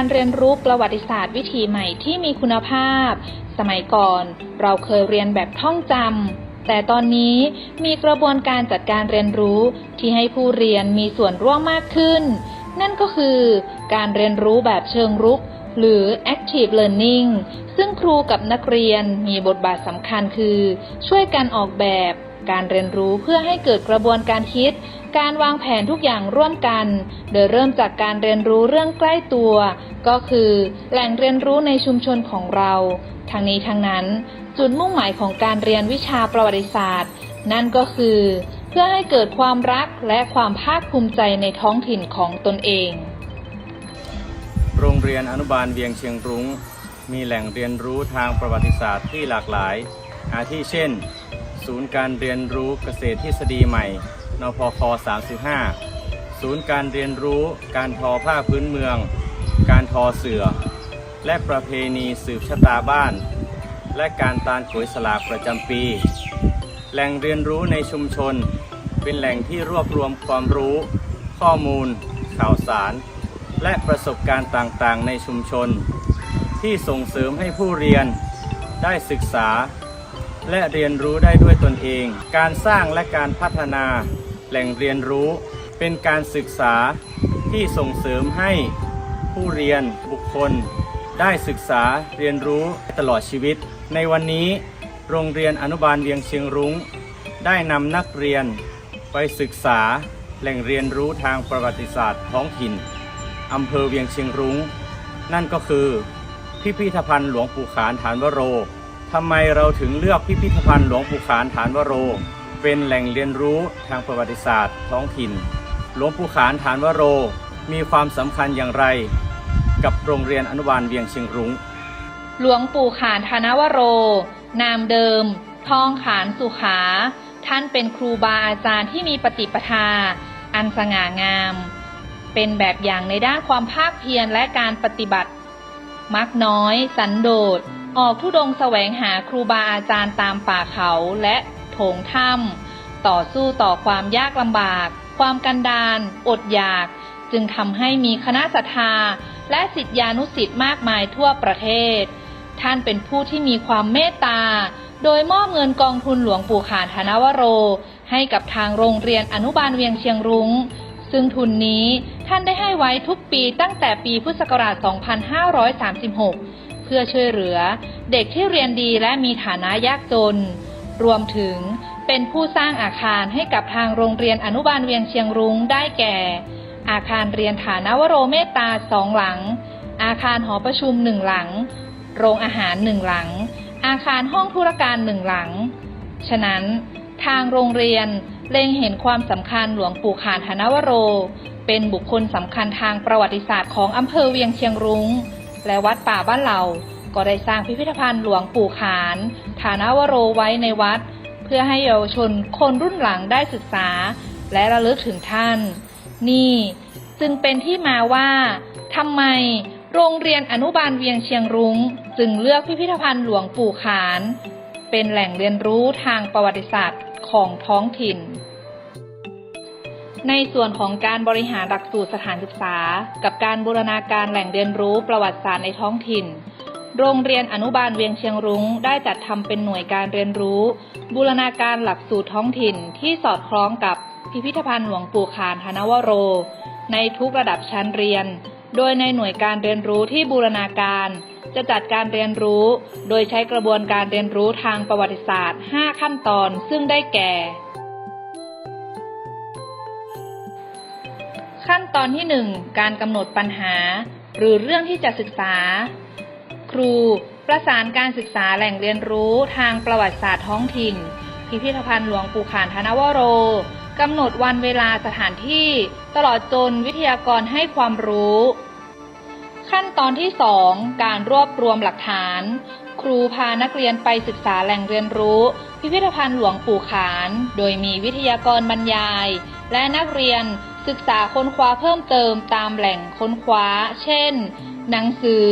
การเรียนรู้ประวัติศาสตร์วิถีใหม่ที่มีคุณภาพ สมัยก่อนเราเคยเรียนแบบท่องจำ แต่ตอนนี้มีกระบวนการจัดการเรียนรู้ที่ให้ผู้เรียนมีส่วนร่วมมากขึ้น นั่นก็คือการเรียนรู้แบบเชิงรุก หรือ active learning ซึ่งครูกับนักเรียนมีบทบาทสำคัญคือ ช่วยกันออกแบบ การเรียนรู้เพื่อให้เกิดกระบวนการคิด การวางแผนทุกอย่างร่วมกัน โดยเริ่มจากการเรียนรู้เรื่องใกล้ตัว ก็คือ แหล่งเรียนรู้ในชุมชนของเราทั้งนี้ทั้งนั้น จุดมุ่งหมายของการเรียนวิชาประวัติศาสตร์ นั่นก็คือ เพื่อให้เกิดความรักและความภาคภูมิใจในท้องถิ่นของตนเอง โรงเรียนอนุบาลเวียงเชียงรุ้งมีแหล่งเรียนรู้ทางประวัติศาสตร์ที่หลากหลาย อาทิเช่น ศูนย์การเรียนรู้เกษตรทฤษฎีใหม่ นพค 35 ศูนย์การเรียนรู้การทอผ้าพื้นเมือง การทอเสือและประเพณีสืบชะตาบ้าน และการตาลขวยสลากประจำปี แหล่งเรียนรู้ในชุมชน เป็นแหล่งที่รวบรวมความรู้ ข้อมูล ข่าวสาร และประสบการณ์ต่างๆ ในชุมชน ที่ส่งเสริมให้ผู้เรียนได้ศึกษา และเรียนรู้ได้ด้วยตนเอง การสร้างและการพัฒนาแหล่งเรียนรู้ เป็นการศึกษาที่ส่งเสริมให้ผู้เรียนบุคคล ได้ศึกษาเรียนรู้ตลอดชีวิต ในวันนี้โรงเรียนอนุบาลเวียงเชียงรุง้ง ได้นำนักเรียนไปศึกษาแหล่งเรียนรู้ทางประวัติศาสตร์ท้องถิ่นอำเภอเวียงเชียงรุง้ง นั่นก็คือพิพิธภัณฑ์หลวงปู่ขานฐานวโร ทำไมเราถึงเลือกพิพิธภัณฑ์หลวงปู่ขานฐานวโร เป็นแหล่งเรียนรู้ทางประวัติศาสตร์ ท้องถิ่น หลวงปู่ขานฐานวโร มีความสำคัญอย่างไร กับโรงเรียนอนุบาลเวียงเชียงรุง้ง หลวงปู่ขานธนวโร นามเดิม ทองขานสุขา ท่านเป็นครูบาอาจารย์ที่มีปฏิปทา อันสง่างาม เป็นแบบอย่างในด้านความภาคเพียรและการปฏิบัติ มักน้อย สันโดษ ออกทุดงค์แสวงหาครูบาอาจารย์ตามป่าเขาและโถงถ้ำต่อสู้ต่อความยากลำบาก ความกันดารอดอยาก จึงทำให้มีคณะศรัทธา และสิทธิานุสิทธิ์มากมายทั่วประเทศ ท่านเป็นผู้ที่มีความเมตตา โดยมอบเงินกองทุนหลวงปู่ขานธนวโร ให้กับทางโรงเรียนอนุบาลเวียงเชียงรุง้งซึ่งทุนนี้ท่านได้ให้ไว้ทุกปีตั้งแต่ปีพุทธศักราช 2536 พื่อช่วยเหลือ เด็กที่เรียนดีและมีฐานะยากจน รวมถึงเป็นผู้สร้างอาคารให้กับทางโรงเรียนอนุบาลเวียงเชียงรุ้งได้แก่ อาคารเรียนฐานวโรเมตตาสองหลัง อาคารหอประชุมหนึ่งหลัง โรงอาหารหนึ่งหลัง อาคารห้องธุรการหนึ่งหลัง ฉะนั้น ทางโรงเรียนเล็งเห็นความสำคัญหลวงปู่ขานธนวโร เป็นบุคคลสำคัญทางประวัติศาสตร์ของอำเภอเวียงเชียงรุง้ง และวัดป่าบ้านเหล่า ก็ได้สร้างพิพิธภัณฑ์หลวงปู่ขาน ฐานวโรไว้ในวัด เพื่อให้เยาวชนคนรุ่นหลังได้ศึกษา และระลึกถึงท่าน นี่จึงเป็นที่มาว่าทำไมโรงเรียนอนุบาลเวียงเชียงรุง้ง จึงเลือกพิพิธภัณฑ์หลวงปู่ขาน เป็นแหล่งเรียนรู้ทางประวัติศาสตร์ของท้องถิ่น ในส่วนของการบริหารหลักสูตรสถานศึกษา กับการบูรณาการแหล่งเรียนรู้ประวัติศาสตร์ในท้องถิ่น โรงเรียนอนุบาลเวียงเชียงรุ้งได้จัดทำเป็นหน่วยการเรียนรู้ บูรณาการหลักสูตรท้องถิ่นที่สอดคล้องกับพิพิธภัณฑ์หลวงปู่ขานธนวโร ในทุกระดับชั้นเรียน โดยในหน่วยการเรียนรู้ที่บูรณาการ จะจัดการเรียนรู้ โดยใช้กระบวนการเรียนรู้ทางประวัติศาสตร์ 5 ขั้นตอน ซึ่งได้แก่ ขั้นตอนที่ 1 การกำหนดปัญหา หรือเรื่องที่จะศึกษา ครูประสานการศึกษาแหล่งเรียนรู้ทางประวัติศาสตร์ท้องถิ่น พิพิธภัณฑ์หลวงปู่ขานธนวโรกำหนดวันเวลาสถานที่ ตลอดจนวิทยากรให้ความรู้ ขั้นตอนที่ 2 การรวบรวมหลักฐาน ครูพานักเรียนไปศึกษาแหล่งเรียนรู้ พิพิธภัณฑ์หลวงปู่ขาน โดยมีวิทยากรบรรยาย และนักเรียน ศึกษาค้นคว้าเพิ่มเติมตามแหล่งค้นคว้า เช่น หนังสือ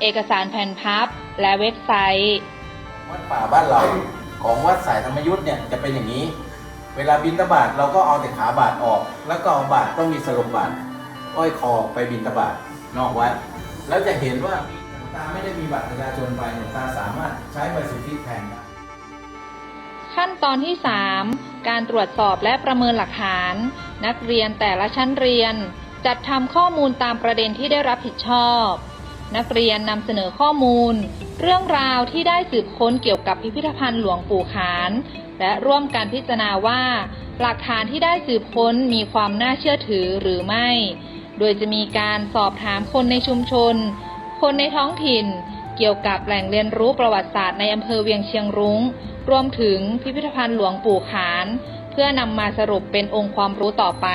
เอกสารแผ่นพับ และเว็บไซต์ วัดป่าบ้านเราของวัดสายธรรมยุทธ์เนี่ยจะเป็นอย่างนี้ เวลาบินตบาทเราก็เอาแต่ขาบาทออก แล้วก็เอาบาทต้องมีสลบบาทอ้อยคอไปบินตบาทนอกวัด แล้วจะเห็นว่าตาไม่ได้มีบัตรประชาชนไปเนี่ยตาสามารถใช้ใบสุทธิแทนได้ ขั้นตอนที่ 3 การตรวจสอบและประเมินหลักฐาน นักเรียนแต่ละชั้นเรียน จัดทำข้อมูลตามประเด็นที่ได้รับผิดชอบ นักเรียนนำเสนอข้อมูล เรื่องราวที่ได้สืบค้นเกี่ยวกับพิพิธภัณฑ์หลวงปู่ขาน และร่วมกันพิจารณาว่า หลักฐานที่ได้สืบค้นมีความน่าเชื่อถือหรือไม่ โดยจะมีการสอบถามคนในชุมชน คนในท้องถิ่น เกี่ยวกับแหล่งเรียนรู้ประวัติศาสตร์ในอำเภอเวียงเชียงรุง้ง รวมถึงพิพิธภัณฑ์หลวงปู่ขาน เพื่อนำมาสรุปเป็นองค์ความรู้ต่อไป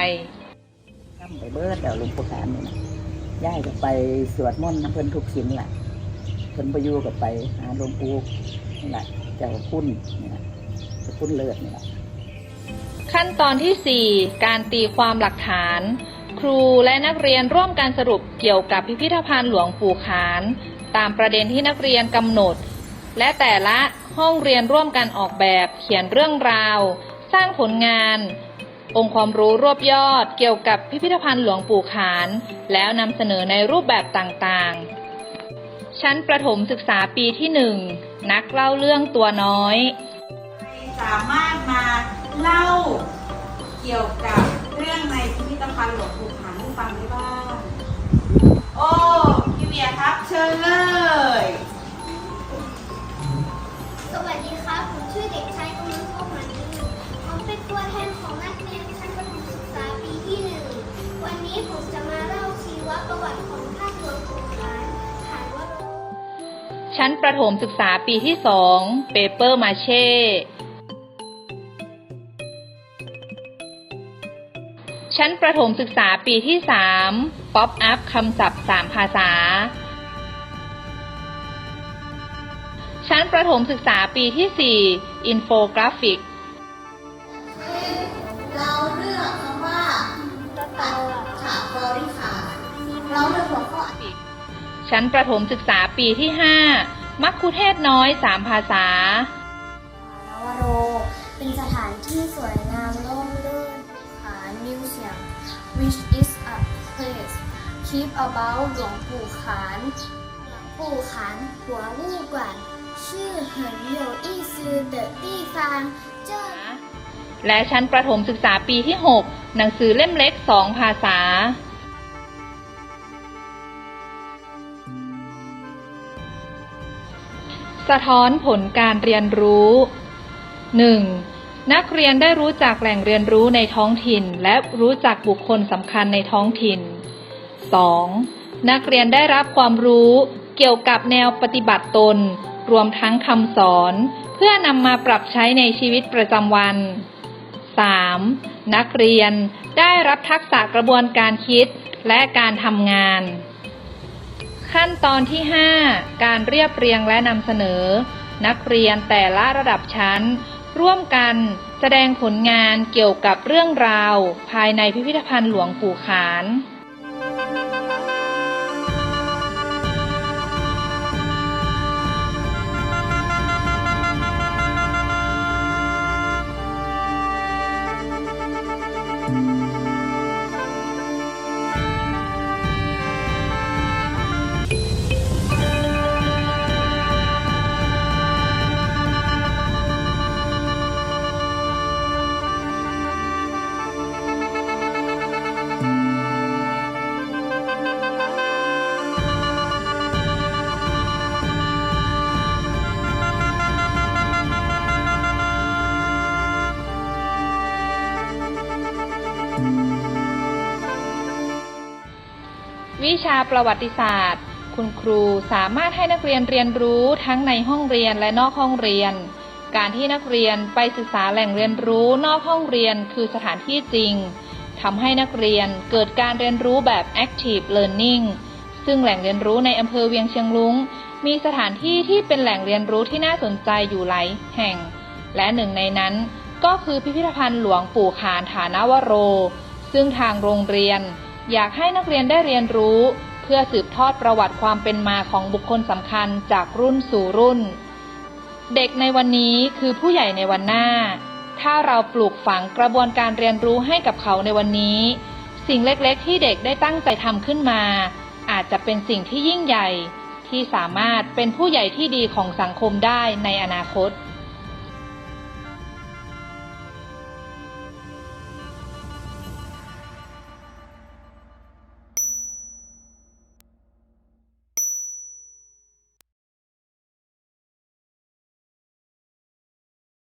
ทำไปเบิดเดี๋ยวหลุงปู่ขานนี่นะย่ายก็ไปสวดมนต์น้ำเพิ่นทุกชิ้นแหละเพิ่นไปอยู่กับไปหาหลวงปู่นี่แหละเจ้าคุณนี่แหละเจ้าคุณเลิศนี่แหละขั้นตอนที่ 4 การตีความหลักฐาน ครูและนักเรียนร่วมการสรุปเกี่ยวกับพิพิธภัณฑ์หลวงปู่ขาน ตามประเด็นที่นักเรียนกำหนด และแต่ละห้องเรียนร่วมกันออกแบบเขียนเรื่องราว สร้างผลงาน องค์ความรู้รวบยอดเกี่ยวกับพิพิธภัณฑ์หลวงปู่ขาน แล้วนำเสนอในรูปแบบต่างๆ ชั้นประถมศึกษาปีที่1นักเล่าเรื่องตัวน้อย สามารถมาเล่าเกี่ยวกับเรื่องในพิพิธภัณฑ์หลวงปู่ขานให้ฟังได้บ้าง โอ้พี่เวียครับเชิญเลย ชั้นประถมศึกษาปีที่2เปเปอร์มาเช่ ชั้นประถมศึกษาปีที่3ป๊อปอัพคำศัพท์3ภาษา ชั้นประถมศึกษาปีที่4อินโฟกราฟิก เราเลือกคำว่าตัดขาบริขารเราเลือกหัวข้อ ชั้นประถมศึกษาปีที่ 5 มัคคุเทศน้อย3ภาษานวโร เป็นสถานที่สวยงามร่มรื่นขานมิวเซียม which is a place keep about หลวงปู่ขานหลวงปู่ขานหัววู่กวนชื่อเหินเหยวอี้ซือเดอะตี้ฟางเจิ้นและชั้นประถมศึกษาปีที่ 6 หนังสือเล่มเล็ก2ภาษา สะท้อนผลการเรียนรู้ 1. นักเรียนได้รู้จักแหล่งเรียนรู้ในท้องถิ่น และรู้จักบุคคลสำคัญในท้องถิ่น 2. นักเรียนได้รับความรู้เกี่ยวกับแนวปฏิบัติตน รวมทั้งคำสอน เพื่อนำมาปรับใช้ในชีวิตประจำวัน 3. นักเรียนได้รับทักษะกระบวนการคิดและการทำงาน ขั้นตอนที่ 5 การเรียบเรียงและนำเสนอ นักเรียนแต่ละระดับชั้น ร่วมกันแสดงผลงานเกี่ยวกับเรื่องราว ภายในพิพิธภัณฑ์หลวงปู่ขาน วิชาประวัติศาสตร์ คุณครูสามารถให้นักเรียนเรียนรู้ทั้งในห้องเรียนและนอกห้องเรียน การที่นักเรียนไปศึกษาแหล่งเรียนรู้นอกห้องเรียนคือสถานที่จริงทำให้นักเรียนเกิดการเรียนรู้แบบ active learning ซึ่งแหล่งเรียนรู้ในอำเภอเวียงเชียงรุง้งมีสถานที่ที่เป็นแหล่งเรียนรู้ที่น่าสนใจอยู่หลายแห่ง และหนึ่งในนั้นก็คือพิพิธภัณฑ์หลวงปู่ขานฐานวโร ซึ่งทางโรงเรียน อยากให้นักเรียนได้เรียนรู้ เพื่อสืบทอดประวัติความเป็นมาของบุคคลสำคัญจากรุ่นสู่รุ่น เด็กในวันนี้คือผู้ใหญ่ในวันหน้า ถ้าเราปลูกฝังกระบวนการเรียนรู้ให้กับเขาในวันนี้ สิ่งเล็กๆ ที่เด็กได้ตั้งใจทำขึ้นมา อาจจะเป็นสิ่งที่ยิ่งใหญ่ ที่สามารถเป็นผู้ใหญ่ที่ดีของสังคมได้ในอนาคต